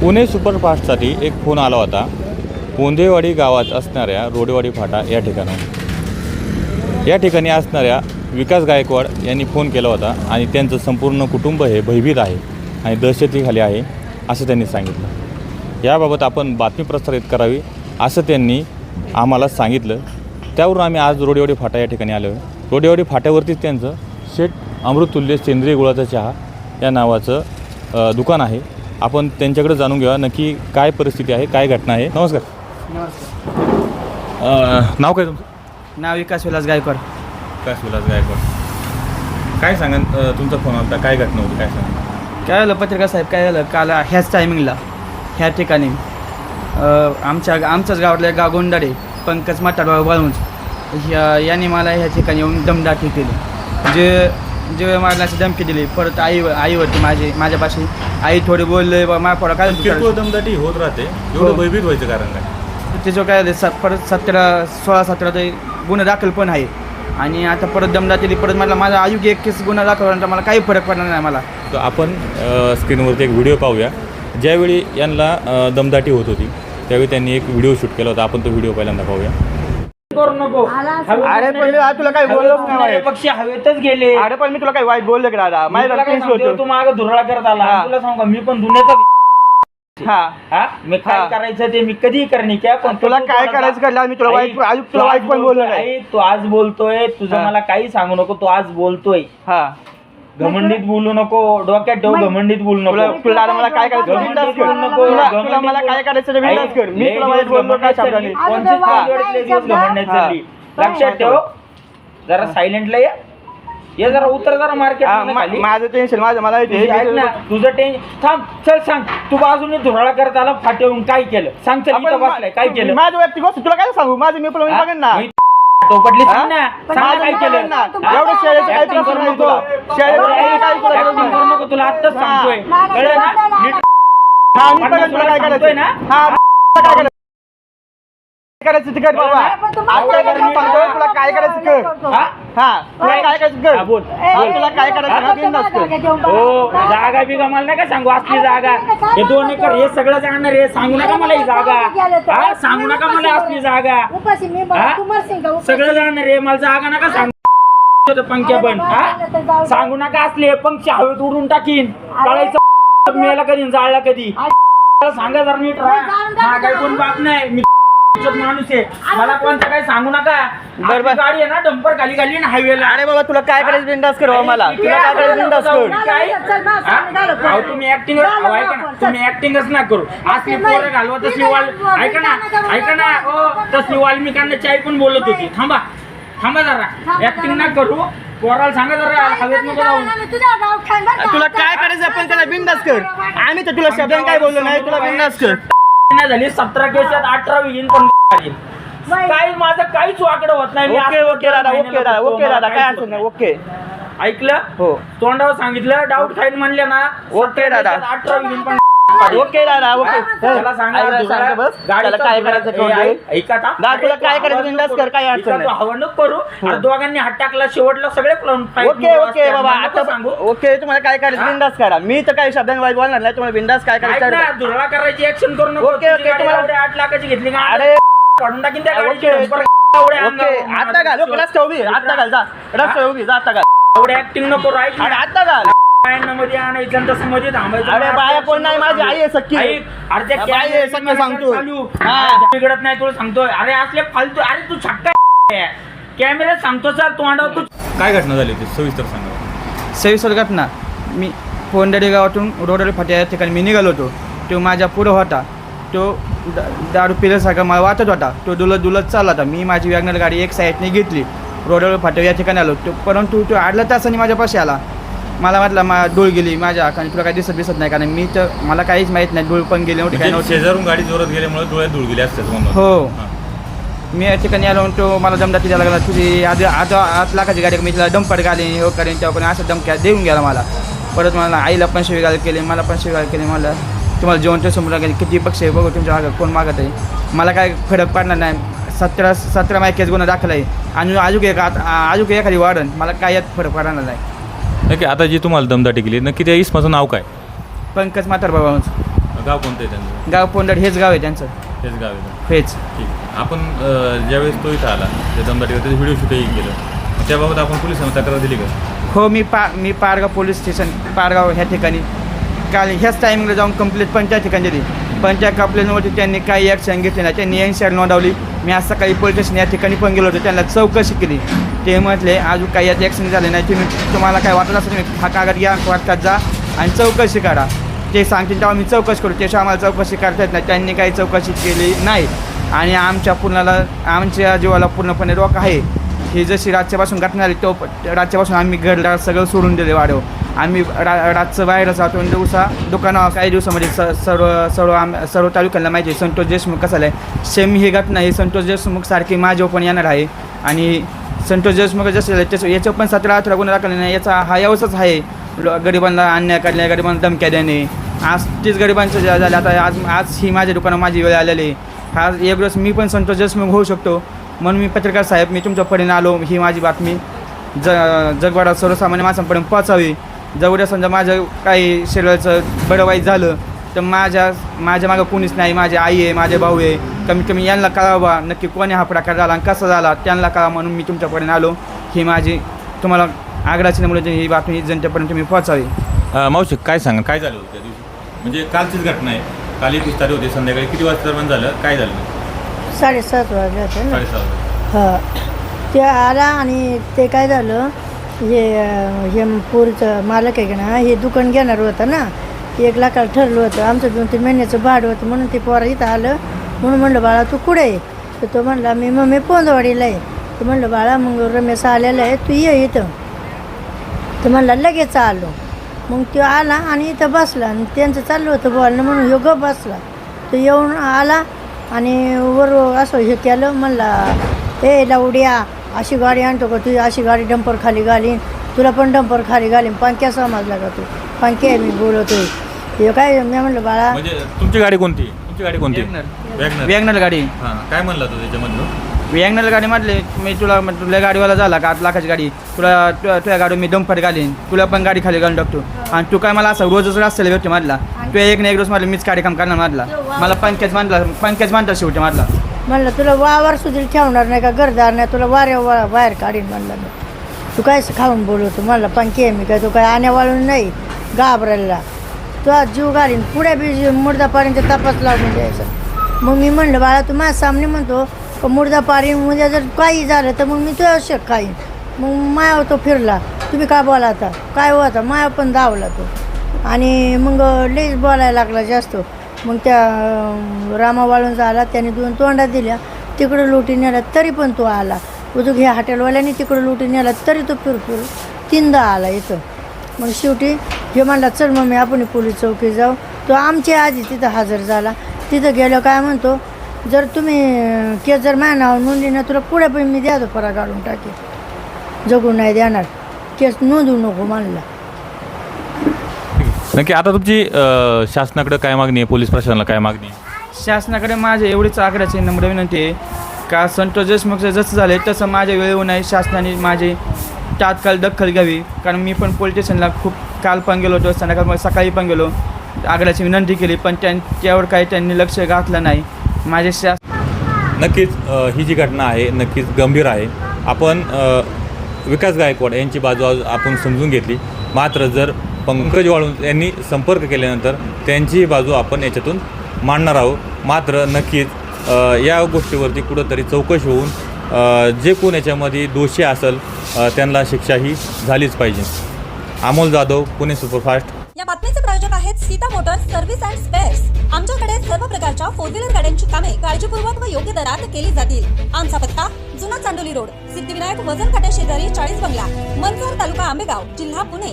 पुणे सुपरफास्टसाठी एक फोन आला होता. पोंदेवाडी गावात असणाऱ्या रोडेवाडी फाटा या ठिकाणाहून या ठिकाणी असणाऱ्या विकास गायकवाड यांनी फोन केला होता आणि त्यांचं संपूर्ण कुटुंब हे भयभीत आहे आणि दहशतीखाली आहे असं त्यांनी सांगितलं. याबाबत आपण बातमी प्रसारित करावी असं त्यांनी आम्हाला सांगितलं. त्यावरून आम्ही आज रोडेवाडी फाटा या ठिकाणी आलो आहे. रोडेवाडी फाट्यावरतीच त्यांचं शेठ अमृततुल्य सेंद्रिय गुळाचा चहा या नावाचं दुकान आहे. आपण त्यांच्याकडे जाणून घेऊया नक्की काय परिस्थिती आहे काय घटना आहे. नमस्कार. अ, नाव काय तुमचं? नाव विकास विलास गायकवाड. काय सुलास गायकवाड. काय सांगा अ, तुमचा फोन आला काय घटना होती काय सांगा काय झालं पत्रकार साहेब काय झालं काल ह्याच टायमिंगला ह्या ठिकाणी. अं, आमच्या आमच्याच गावातल्या गाव गोंडाडे पंकज माटाडवा बाळूंज ह्या याने मला ह्या ठिकाणी येऊन दमदाटी केली. जे जे मारण्याची धमकी दिली परत आई आईवरती माझी माझ्यापाशी आई थोडी बोलले बा मा पोरा काय किरकोळ दमदाटी होत राहते. एवढं हो. भयभीत व्हायचं कारण काय? त्याचं काय स- परत सतरा सोळा सतरा ते गुन्हा दाखल पण आहे. आणि आता परत दमदाटी दिली परत मला माझा आयुष्य एक केस गुन्हा दाखल झाल्यानंतर मला काही फरक पडणार नाही मला. तर आपण अ, स्क्रीनवरती एक व्हिडिओ पाहूया. ज्यावेळी यांना अ, दमदाटी होत होती त्यावेळी त्यांनी एक व्हिडिओ शूट केला होता. आपण तो व्हिडिओ पहिल्यांदा पाहूया. करू नको. अरे पण मी आज तुला काही बोललोच नाही वाईट. पक्षी हवेतच गेले. अरे पण मी तुला काही वाईट बोललो का दादा? मी तुला काय माझ्या तू माग धुरळा करत आला. हा. तुला सांगू का, मी पण दुनियाचा हा. हा? मी काय. करायचं ते मी कधी करणे क्या पण तुला तू काय करायचं मी तुला वाईट ऐक, आज तू तुला वाईट आज पण बोललो बोलतोय, नाही. ऐक, तू आज बोलतोय. तुझं हा. मला काही सांगू नको तू आज बोलतोय. हा. घमंडीत बोलू नको डोक्यात ठेव घमंडीत बोलू नको. तुला मला काय करायचं गव्हर्नमेंट बिनधास्त कर. बोलू नको, तुला गव्हर्नमेंट तुला मला काय करायचं ते बिनधास्त कर. मी तुला बोललो काय शब्दाने. हा. चालली लक्षात ठेव. जरा सायलेंटला ये. ये जरा उतर जरा हा, मार्केट मा- माझं टेन्शन माझं मला तुझी ऐक ना तुझं टेन्शन थांब चल सांग. तू बाजूने धुराळा करत आला फाटेवून काय केलं? सांग चल इथं बसलाय. काय केलं? माझं व्यक्ती गोष्ट तुला काय सांगू? माझं मी पण? बघेन ना. मी टोपटली? सांग ना. सांग ना माझं काय केलं? एवढं शेळ्याचं काय Acting नको. तुला. काय काय तुला Acting सांगू करू नको तुला. आत्ताच हा. सांगतोय. कळलं ना? नीट हा मी पण तुला काय सांगतोय करायचं ना? हा तुला काय करायचं? करायचं ते कर बाबा. आता काय सांगतो तुला काय करायचं कर हा? हा तुला काय करायचं कर हा, बोल. हा, तुला काय करायचं ना बिनधास्त कर. हो जागा बिगा मला नाही का सांगू असली जागा. हे दोन एकर हे सगळं जाणार हे सांगू नका मला ही जागा. हा सांगू नका मला असली जागा. उपाशी मी हा? तू? सगळं जाणार रे मला जागा नका सांगू. पंख्या पण हा? सांगू नका असले पंक्ष हवेत उडून टाकीन. कळायचं मेला कधी जाळला कधी. मला सांगा जरा नीट राहा. हा काही कोण बाप नाही. मी माणूस आहे. मला कोणतं काही सांगू नका. बरं, बरं. आपली गाडी आहे ना डंपर खाली खाली ना हायवेला अरे बाबा तुला काय करायचं बिंदास कर बाबा मला? तुला काय करायचं बिंदास कर? काय चल, बस, हा? आम्ही घालू. अहो, तुम्ही ऍक्टिंग घालू, ऐका ना. तुम्ही ऍक्टिंगच ना करू? असली पोरं घालवा तसली वाल ऐका ना. ऐका ना. ओ तसली वाल्मिकांना चाय पण बोलत होती. थांबा. थांबा जरा. ऍक्टिंग ना करू. पोराला सांगा जरा हवेत नको जाऊ. तुला काय करायचं? आपण त्याला बिंदास कर. आम्ही तर तुला शब्दाने काय बोललो नाही? तुला बिंदास कर. झाली सतरा केसात अठरा येईन पण येईन. काही माझं काहीच वाकडं होत नाही मी ओके असं ओके दादा ओके दादा ओके दादा काय काहीच अडचण नाही ओके. ऐकलं हो तोंडावर सांगितलं डाऊट खाईन म्हणले ना ओके दादा. अठरा येईन पण ओके दादा ओके. त्याला सांगा ऐका, धुरळा- सांगा बस. गाडीचा त्याला काय करायचं ए, करून दे. ऐक- ऐका आता. दादा, तुला अरे, काय करायचं बिनधास्त नको कर, काय. अडचण नाही. हवा नको करू अरे दोघांनी हात टाकला शेवटला सगळे ओके ओके बाबा आता सांगू. ओके तुम्हाला काय करायचं? हा? बिंदास करा. मी तर काही शब्दाने वाईट बोलणार नाही. तुम्हाला बिंदास काय ऐक करायचं ना. धुरळा करायची ऍक्शन करू नको. ओके, तुझी ओके, गाडी तुम्हाला- एवढ्या आठ लाखाची घेतली का? अरे काढून टाकीन त्या गाडीची ओके. नंबर एवढ्या ओके अंगावर. आता घाल. ओके रस्ता उभी आता घाल जा. रस्ता उभी जा आता घाल. एवढी ऍक्टिंग नको राईट अरे आता घाल. मध्ये आणायचं आणि तसं मध्ये थांबायचं. अरे बाया कोण नाही माझी आई आहे सख्खी. ऐक, अरे त्या बाई आहे, कॅमेऱ्याची सख्खी मला सांगतो. चालू. हा. बिघडत नाही तुला सांगतोय. अरे असले फालतू अरे तू छक्का कॅमेऱ्यात सांगतो सर तोंडावर तू काय घटना झाली होती? सविस्तर सांगा. सविस्तर घटना. मी फोंडडी गावातून रोडवर फाट्या या ठिकाणी मी निघालो होतो. तो माझ्या पुढं होता. तो दा- दारू पिल्यासारखा मला वाटत होता. तो डुलत डुलत चालला होता. मी माझी वॅगनर गाडी एक साईडने घेतली. रोडवर फाट्या या ठिकाणी आलो तो परंतु तो आडल्या तासाने माझ्यापाशी आला. मला वाटलं मा डोळ गेली माझ्या आणि तुला काही दिसत दिसत नाही कारण मी तर मला काहीच माहीत नाही. डोळ पण गेली नव्हती काय म्हणजे नव्हती. शेजारून गाडी जोरात गेल्यामुळे डोळ्यात धूळ गेली असते म्हणून. हो. हां. मी या ठिकाणी आलो आणि तो मला दमदाटी द्यायला लागला. तुझी आधी आता आठ लाखाची गाडी मी तिला डंपर घालीन हो करेन तेव्हा करेन असं धमक्या देऊन गेला मला. परत मला आईला पण शिवीगाळ केली मला पण शिवीगाळ केली मला तुम्हाला जेवण तर समोर लागेल किती पक्ष आहे? बघू तुमच्या मागं कोण मागत आहे मला काय फरक पडणार नाही. सतरा सतरा माय केस गुन्हा दाखल आहे आणि अजून एक आत- अजून एखादी वाढन. मला काय यात फरक पडणार नाही. नक्की आता जी तुम्हाला दमदाटी केली नक्की त्या इसमाचं नाव काय? पंकज म्हातार बाबा अ, गाव कोणतं आहे त्यांचं? गाव पोंडड हेच गाव आहे त्यांचं. हेच गाव आहे हेच. ठीक आहे. आपण अं, ज्यावेळेस तो इथं आला त्या दमदाटीवर त्याचं व्हिडिओ शूटही केलं. त्याबाबत आपण पोलिसांना तक्रार दिली का? हो मी पा मी पारगाव पोलीस स्टेशन पारगाव ह्या ठिकाणी. काल ह्याच टायमिंगला जाऊन कंप्लेंट पण त्या ठिकाणी दिली. पण त्या कंप्लेंटवरती त्यांनी काही ॲक्शन घेतली नाही. त्यांनी एन सी आर नोंदवली. मी आज सकाळी पोलीस स्टेशन या ठिकाणी पण गेलो होतो. त्यांना चौकशी केली. ते म्हटले अजून काही यात ॲक्सिडेंट झाले नाही. तुम्ही तुम्हाला काय वाटत असेल तुम्ही हा कागद घ्या वाटतात जा आणि चौकशी करा. ते सांगतील तेव्हा मी चौकशी करू. त्याशिवाय आम्हाला चौकशी करता येत नाही. त्यांनी काही चौकशी केली नाही. आणि आमच्या पूर्णाला आमच्या जीवाला पूर्णपणे रोख आहे. ही जशी रातच्यापासून घटना आली तो रातच्यापासून आम्ही घरला सगळं सोडून दिले वाढव आम्ही रा रातचं बाहेर जातो आणि दिवसा दुकानावर काही दिवसामध्ये स सर्व सर्व आम सर्व तालुक्यांना माहिती आहे संतोष देशमुख कसं आहे सेम ही घटना ही संतोष देशमुख सारखी माझ्यावर पण येणार आहे. आणि संतोष देशमुख जसं झालं त्याचं याच्यावर पण सतरा अठरा गुन्हा दाखल नाही याचा हा यावसच आहे. गरिबांना अन्याय करणे गरिबांना धमक्या देणे. आज तीच गरिबांचं जे झालं आता आज आज ही माझ्या दुकानात माझी वेळ आलेली आहे. हा एक दिवस मी पण संतोष देशमुख होऊ शकतो. म्हणून मी पत्रकार साहेब मी तुमच्या आलो ही माझी बातमी. ज जगभरात सर्वसामान्य माणसांपर्यंत पोचावी जेवढ्या समजा माझं काही शरीराचं बरं वाईट झालं तर माझ्या माझ्या मागं कोणीच नाही माझी आई आहे माझे भाऊ आहे. कमीत कमी यांना कळावा नक्की कोणी हा प्रकार झाला आणि कसा झाला त्यांना कळा म्हणून मी तुमच्यापर्यंत आलो. ही माझी तुम्हाला आग्राची नमुने ही बातमी जनतेपर्यंत तुम्ही पोचावी अं, मावशी काय सांगा काय झालं होतं त्या दिवशी? म्हणजे कालचीच घटना आहे. काल एकवीस तारीख होती संध्याकाळी किती वाजता दरम्यान झालं? काय झालं? साडेसात वाजले होते ना. वाजता हा. ते आला आणि ते काय झालं हे हे पोरीचं मालक आहे की ना हे दुकान घेणार होतं ना एक लाखाला ठरलं होतं. आमचं दोन तीन महिन्याचं भाडं होतं म्हणून ते पोरं इथं आलं. म्हणून म्हणलं बाळा तू कुठे आहे? तर तो म्हणला मी मम्मी पोंदवाडीला आहे. तर म्हणलं बाळा मग रमेश आलेला आहे तू ये इथं. तर म्हणला लगेच आलो. मग तो आला आणि इथं बसला आणि त्यांचं चाललं होतं बोलणं म्हणून ह्यो गप बसला. तो येऊन आला आणि वर असं हे केलं म्हणला ए लावड्या अशी गाडी आणतो का तू? अशी गाडी डंपर खाली घालीन. तुला पण डंपर खाली घालीन. पंख्या समजला का तू? पंख्या मी बोलतोय हे काय मी म्हणलं बाळा. म्हणजे तुमची गाडी कोणती? तुमची गाडी कोणती. वॅगनर वॅगनर गाडी. हां काय म्हणला तो त्याच्यामधलं वॅगनर गाडी म्हटले मी तुला म्हटलं, तुला गाडीवाला झाला का? आठ लाखाची गाडी. तुला तुझ्या तुझ्या गाडी मी दमफट घालीन. तुला पण गाडी खाली घालून टाकतो. आणि तू काय मला असं रोजच रस्त्याला भेटते म्हटला? तू एक ना एक दिवस म्हटलं मीच गाडी काम करणार म्हटला? मला पंकज मानला पंकज मानता शेवटी म्हटला. म्हणलं तुला वावर सुधील ठेवणार नाही का घरदार नाही तुला वाऱ्या वा बाहेर काढीन म्हणलं मी. तू काय खाऊन बोलवतो म्हणलं पण के मी काय तू काय आण्यावाळून नाही घाबरायला तू आज जीव घालीन पुढे बी मुर्दापर्यंत तपास लावून द्यायचं मग मी म्हणलं बाळा तू माझ्या सामने म्हणतो का मुर्दापारी उद्या जर काही झालं तर मग मी तुझ्या शक खाईन. मग माया तो फिरला. तुम्ही काय बोला आता? काय होता माया पण धावला तो. आणि मग लईच बोलायला लागला जास्त. मग त्या रामा वाळूंचा आला त्याने दोन तोंडा दिल्या. तिकडं लुटी नेला तरी पण तो आला. उदूक ह्या हॉटेलवाल्याने तिकडं लुटी नेला तरी तो फिरफिर. तीनदा आला इथं. मग शेवटी हे म्हणला चल मग मी आपण पोलीस चौकी जाऊ. तो आमच्या आधी तिथं हजर झाला. तिथं गेलो काय म्हणतो जर तुम्ही केस जर माझ्या नाव नोंदली ना तुला पुढे पण मी द्या परा काढून टाके जगू नाही देणार. केस नोंदवू नको म्हणला. नक्की आता तुमची अं, शासनाकडे काय मागणी आहे? पोलीस प्रशासनाला काय मागणी आहे? शासनाकडे माझे एवढीच आग्रहाची नम्र विनंती आहे. का संतोष देशमुखचं जसं झालं आहे तसं माझ्या वेळेवर नाही शासनाने माझी तात्काळ दखल घ्यावी. कारण मी पण पोलीस स्टेशनला खूप काल पण गेलो होतो संध्याकाळ सकाळी पण गेलो. आग्रहाची विनंती केली पण त्यां त्यावर काही त्यांनी लक्ष घातलं नाही. माझे शास नक्कीच अ, ही जी घटना आहे नक्कीच गंभीर आहे. आपण अ, विकास गायकवाड यांची बाजू आज आपण समजून घेतली. मात्र जर पंकज वाळून यांनी संपर्क केल्यानंतर त्यांची बाजू आपण याच्यातून मांडणार आहोत. मात्र नक्कीच या गोष्टीवरती कुठंतरी चौकशी होऊन जे कोण याच्यामध्ये दोषी असेल त्यांना शिक्षा ही झालीच पाहिजे. अमोल जाधव पुणे सुपरफास्ट. या बातमीचे प्रायोजक आहेत Sita motors service and spares. आमच्याकडे सर्व प्रकारच्या फोर व्हीलर गाड्यांची कामे काळजीपूर्वक व योग्य दरात केली जातील. आमचा पत्ता जुना चांडोली रोड. सिद्धिविनायक वजन काट्या शेजारी चाळीस बंगला मनसर तालुका आंबेगाव जिल्हा पुणे.